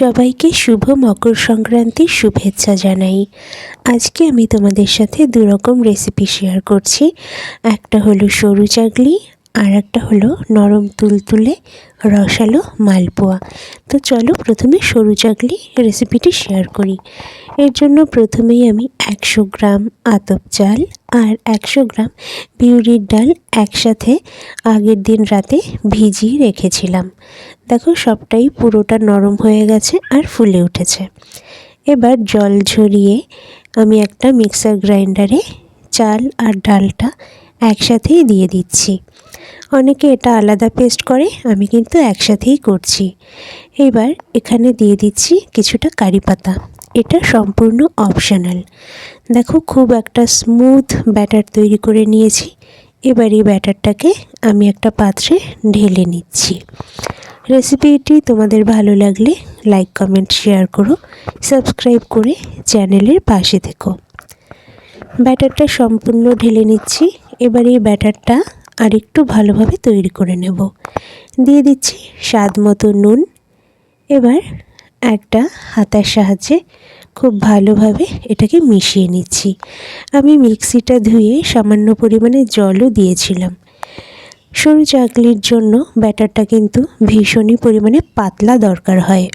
সবাইকে শুভ মকর সংক্রান্তির শুভেচ্ছা জানাই। আজকে আমি তোমাদের সাথে দুরকম রেসিপি শেয়ার করছি। একটা হলো সরু চাগলি আর একটা হলো নরম তুলতুলে রসালো মালপোয়া। তো চলো প্রথমে সরু চাকলি রেসিপিটি শেয়ার করি। এর জন্য প্রথমেই আমি একশো গ্রাম আতপ চাল আর একশো গ্রাম বিউরির ডাল একসাথে আগের দিন রাতে ভিজিয়ে রেখেছিলাম। দেখো সবটাই পুরোটা নরম হয়ে গেছে আর ফুলে উঠেছে। এবার জল ঝরিয়ে আমি একটা মিক্সার গ্রাইন্ডারে চাল আর ডালটা একসাথেই দিয়ে দিচ্ছি। অনেকে এটা আলাদা পেস্ট করে, আমি কিন্তু একসাথেই করছি। এবার এখানে দিয়ে দিচ্ছি কিছুটা কারি পাতা। এটা সম্পূর্ণ অপশনাল দেখো খুব একটা স্মুথ ব্যাটার তৈরি করে নিয়েছি। এবার এই ব্যাটারটাকে আমি একটা পাত্রে ঢেলে নিচ্ছি। রেসিপিটি তোমাদের ভালো লাগলে লাইক কমেন্ট শেয়ার করো। সাবস্ক্রাইব করে চ্যানেলের পাশে থেকো। ব্যাটারটা সম্পূর্ণ ঢেলে নিচ্ছি। এবার এই ব্যাটারটা আর একটু ভালোভাবে তৈরি করে নেব। দিয়ে দিচ্ছি স্বাদ মতো নুন। এবার একটা হাতার সাহায্যে খুব ভালোভাবে এটাকে মিশিয়ে নিচ্ছি। আমি মিক্সিটা ধুয়ে সামান্য পরিমাণে জলও দিয়েছিলাম। সরু চাকলির জন্য ব্যাটারটা কিন্তু ভীষণই পরিমাণে পাতলা দরকার হয়।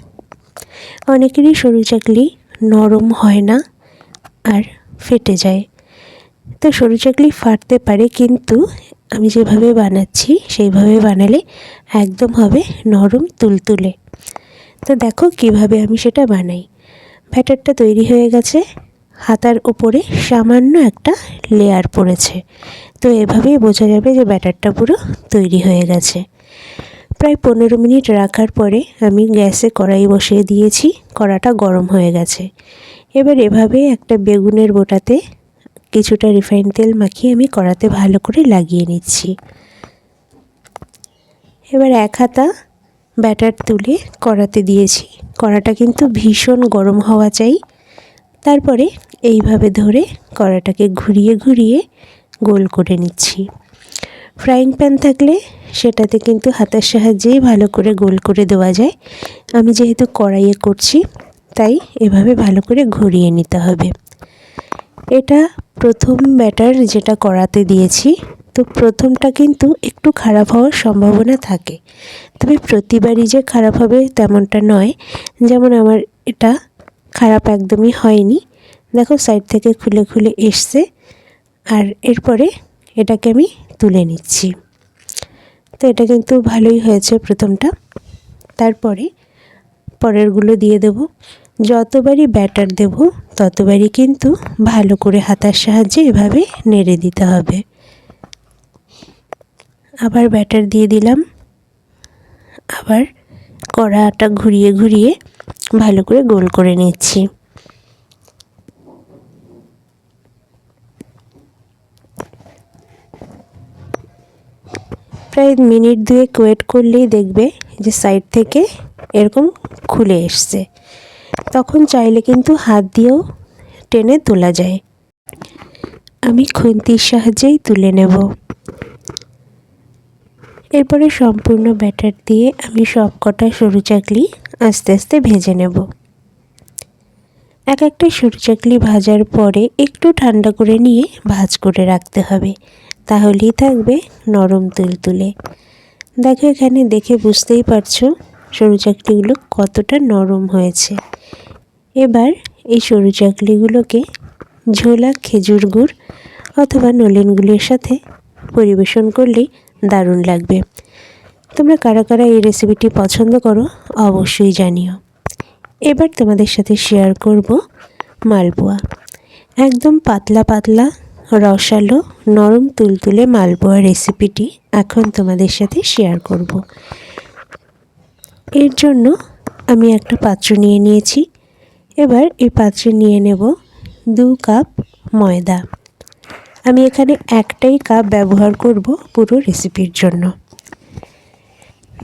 অনেকেরই সরু চাকলি নরম হয় না আর ফেটে যায়। তো সরু চাকলি ফাটতে পারে, কিন্তু আমি যেভাবে বানাচ্ছি, সেইভাবে বানালে একদম হবে নরম তুলতুলে। তো দেখো কীভাবে আমি সেটা বানাই। ব্যাটারটা তৈরি হয়ে গেছে, হাতার উপরে সামান্য একটা লেয়ার পড়েছে। তো এভাবেই বোঝা যাবে যে ব্যাটারটা পুরো তৈরি হয়ে গেছে। প্রায় পনেরো মিনিট রাখার পরে আমি গ্যাসে কড়াই বসিয়ে দিয়েছি, কড়াটা গরম হয়ে গেছে। এবার এভাবে একটা বেগুনের বোটাতে কিছুটা রিফাইন তেল মাখিয়ে আমি কড়াতে ভালো করে লাগিয়ে নিচ্ছি। এবার এক হাতা ব্যাটার তুলে কড়াতে দিয়েছি। কড়াটা কিন্তু ভীষণ গরম হওয়া চাই। তারপরে এইভাবে ধরে কড়াটাকে ঘুরিয়ে ঘুরিয়ে গোল করে নিচ্ছি। ফ্রাইং প্যান থাকলে সেটাতে কিন্তু হাতের সাহায্যেই ভালো করে গোল করে দেওয়া যায়। আমি যেহেতু কড়াইয়ে করছি, তাই এভাবে ভালো করে ঘুরিয়ে নিতে হবে। এটা প্রথম ব্যাটার যেটা করাতে দিয়েছি। তো প্রথমটা কিন্তু একটু খারাপ হওয়ার সম্ভাবনা থাকে। তবে প্রতিবারই যে খারাপ হবে তেমনটা নয়। যেমন আমার এটা খারাপ একদমই হয়নি। দেখো সাইড থেকে খুলে খুলে এসছে। আর এরপরে এটাকে আমি তুলে নিচ্ছি। তো এটা কিন্তু ভালোই হয়েছে প্রথমটা। তারপরে পরেরগুলো দিয়ে দেব। যতবারই ব্যাটার দেব, ততবারই কিন্তু ভালো করে হাতার সাহায্যে এভাবে নেড়ে দিতে হবে। আবার ব্যাটার দিয়ে দিলাম। আবার কড়াটা ঘুরিয়ে ঘুরিয়ে ভালো করে গোল করে নিচ্ছি। প্রায় মিনিট দুয়েক ওয়েট করলেই দেখবে যে সাইড থেকে এরকম খুলে এসছে। তখন চাইলে কিন্তু হাত দিয়েও টেনে তোলা যায়। আমি খুন্তির সাহায্যেই তুলে নেব। এরপরে সম্পূর্ণ ব্যাটার দিয়ে আমি সব কটা সরু চাকলি আস্তে আস্তে ভেজে নেব। এক একটা সরু চাকলি ভাজার পরে একটু ঠান্ডা করে নিয়ে ভাজ করে রাখতে হবে। তাহলেই থাকবে নরম তুলতুলে। দেখো এখানে দেখে বুঝতেই পারছ সরু চাকলিগুলো কতটা নরম হয়েছে। এবার এই সরু চাকলিগুলোকে ঝোলা খেজুর গুড় অথবা নলেনগুলির সাথে পরিবেশন করলেই দারুণ লাগবে। তোমরা কারা কারা এই রেসিপিটি পছন্দ করো অবশ্যই জানিও। এবার তোমাদের সাথে শেয়ার করব মালপোয়া। একদম পাতলা পাতলা, রসালো, নরম তুলতুলে মালপোয়া রেসিপিটি এখন তোমাদের সাথে শেয়ার করব। এর জন্য আমি একটা পাত্র নিয়ে নিয়েছি। এবার এই পাত্রে নিয়ে নেব দু কাপ ময়দা। আমি এখানে একটাই কাপ ব্যবহার করব পুরো রেসিপির জন্য।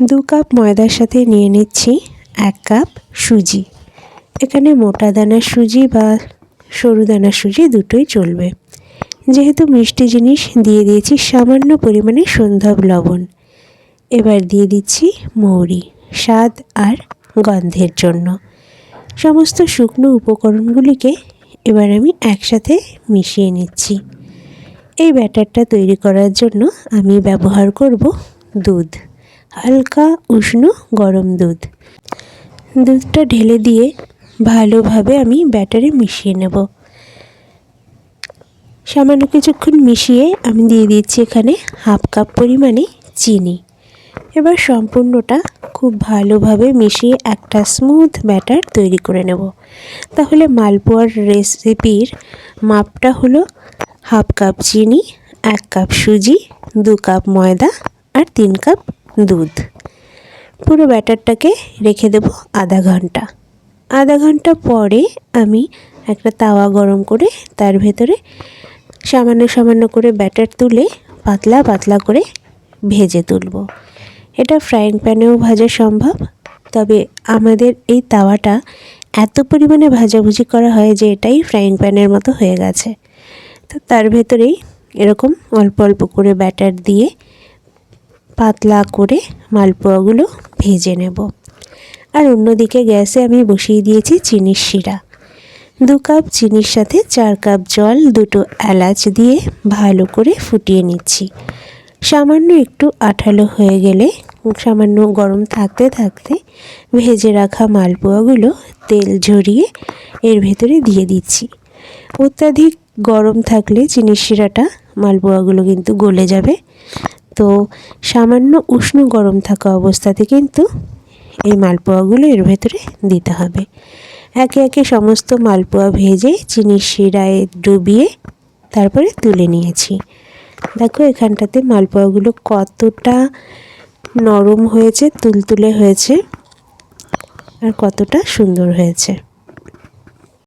দু কাপ ময়দার সাথে নিয়ে নিচ্ছি এক কাপ সুজি। এখানে মোটা দানা সুজি বা সরু দানা সুজি দুটোই চলবে। যেহেতু মিষ্টি জিনিস দিয়ে দিয়েছি সামান্য পরিমাণে সন্ধ্যব লবণ। এবার দিয়ে দিচ্ছি মৌরি, স্বাদ আর গন্ধের জন্য। সমস্ত শুকনো উপকরণগুলিকে এবার আমি একসাথে মিশিয়ে নিচ্ছি। এই ব্যাটারটা তৈরি করার জন্য আমি ব্যবহার করব দুধ, হালকা, উষ্ণ, গরম দুধ। দুধটা ঢেলে দিয়ে ভালোভাবে আমি ব্যাটারে মিশিয়ে নেব। সামান্য কিছুক্ষণ মিশিয়ে আমি দিয়ে দিচ্ছি এখানে হাফ কাপ পরিমাণে চিনি। এবার সম্পূর্ণটা খুব ভালোভাবে মিশিয়ে একটা স্মুথ ব্যাটার তৈরি করে নেব। তাহলে মালপোয়ার রেসিপির মাপটা হলো হাফ কাপ চিনি, এক কাপ সুজি, দু কাপ ময়দা আর তিন কাপ দুধ। পুরো ব্যাটারটাকে রেখে দেব আধা ঘণ্টা। আধা ঘণ্টা পরে আমি একটা তাওয়া গরম করে তার ভেতরে সামান্য সামান্য করে ব্যাটার তুলে পাতলা পাতলা করে ভেজে তুলব। এটা ফ্রাইং প্যানেও ভাজা সম্ভব। তবে আমাদের এই তাওয়াটা এত পরিমাণে ভাজাভুজি করা হয় যে এটাই ফ্রাইং প্যানের মতো হয়ে গেছে। তো তার ভেতরেই এরকম অল্প অল্প করে ব্যাটার দিয়ে পাতলা করে মালপোয়াগুলো ভেজে নেব। আর অন্যদিকে গ্যাসে আমি বসিয়ে দিয়েছি চিনির শিরা। দু কাপ চিনির সাথে চার কাপ জল, দুটো এলাচ দিয়ে ভালো করে ফুটিয়ে নিচ্ছি। সামান্য একটু আঠালো হয়ে গেলে, সামান্য গরম থাকতে থাকতে ভেজে রাখা মালপোয়াগুলো তেল ঝরিয়ে এর ভেতরে দিয়ে দিচ্ছি। অত্যাধিক গরম থাকলে চিনির শিরাটা মালপোয়াগুলো কিন্তু গলে যাবে। তো সামান্য উষ্ণ গরম থাকা অবস্থাতে কিন্তু এই মালপোয়াগুলো এর ভেতরে দিতে হবে। একে একে সমস্ত মালপোয়া ভেজে চিনির শিরায় ডুবিয়ে তারপরে তুলে নিয়েছি। দেখো এখানটাতে মালপোয়াগুলো কতটা নরম হয়েছে তুলতুলে হয়েছে আর কতটা সুন্দর হয়েছে।